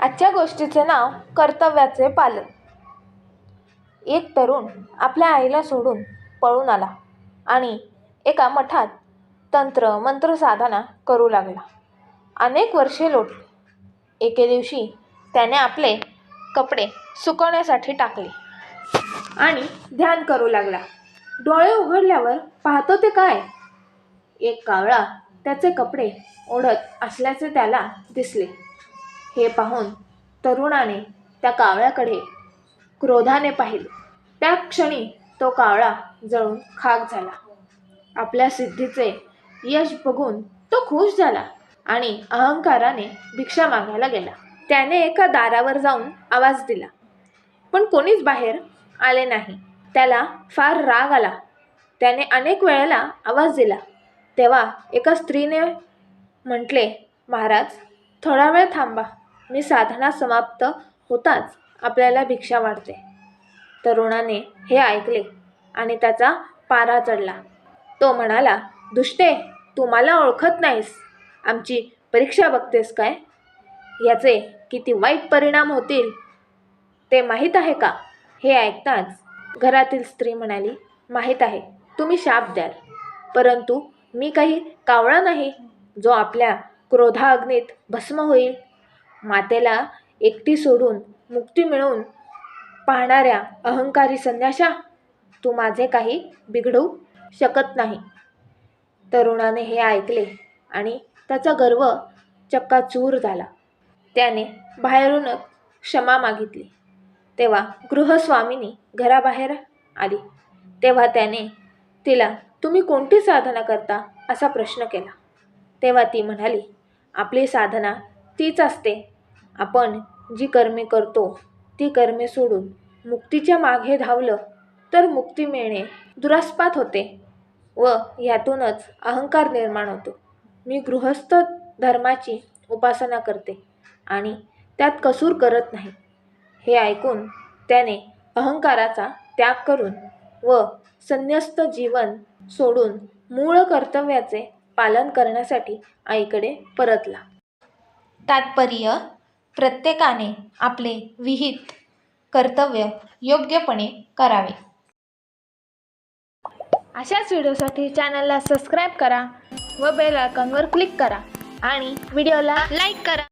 आजच्या गोष्टीचे नाव कर्तव्याचे पालन. एक तरुण आपल्या आईला सोडून पळून आला आणि एका मठात तंत्र मंत्र साधना करू लागला. अनेक वर्षे लोटली. एके दिवशी त्याने आपले कपडे सुकवण्यासाठी टाकले आणि ध्यान करू लागला. डोळे उघडल्यावर पाहतो ते काय? एक कावळा त्याचे कपडे ओढत असल्याचे त्याला दिसले. हे पाहून तरुणाने त्या कावळ्याकडे क्रोधाने पाहिले. त्या क्षणी तो कावळा जळून खाक झाला. आपल्या सिद्धीचे यश बघून तो खुश झाला आणि अहंकाराने भिक्षा मागायला गेला. त्याने एका दारावर जाऊन आवाज दिला. पण कोणीच बाहेर आले नाही. त्याला फार राग आला. त्याने अनेक वेळेला आवाज दिला. तेव्हा एका स्त्रीने म्हटले महाराज थोडा वेळ थांबा. मी साधना समाप्त होताच आपल्याला भिक्षा वाढते. तरुणाने हे ऐकले आणि त्याचा पारा चढला. तो म्हणाला दुष्टे तू मला ओळखत नाहीस. आमची परीक्षा बघतेस काय? याचे किती वाईट परिणाम होतील ते माहीत आहे का? हे ऐकताच घरातील स्त्री म्हणाली माहीत आहे तुम्ही शाप द्याल. परंतु मी काही कावळा नाही जो आपल्या क्रोधाग्नीत भस्म होईल. मातेला एकटी सोडून मुक्ती मिळवून पाहणाऱ्या अहंकारी संन्याशा तू माझे काही बिघडवू शकत नाही. तरुणाने हे ऐकले आणि त्याचा गर्व चक्काचूर झाला. त्याने बाहेरूनच क्षमा मागितली. तेव्हा गृहस्वामिनी घराबाहेर आली. तेव्हा त्याने तिला तुम्ही कोणती साधना करता? असा प्रश्न केला. तेव्हा ती म्हणाली आपली साधना तीच असते आपण जी कर्मे करतो ती कर्मे सोडून मुक्तीच्या मागे धावलं तर मुक्ती मिळणे दुरास्पात होते व यातूनच अहंकार निर्माण होतो. मी गृहस्थ धर्माची उपासना करते आणि त्यात कसूर करत नाही. हे ऐकून त्याने अहंकाराचा त्याग करून व संन्यस्त जीवन सोडून मूळ कर्तव्याचे पालन करण्यासाठी आईकडे परतला. तात्पर्य प्रत्येकाने आपले विहित कर्तव्य योग्यपणे करावे. अशाच व्हिडिओसाठी चॅनलला सबस्क्राईब करा व बेल आयकॉनवर क्लिक करा आणि व्हिडिओला लाईक करा.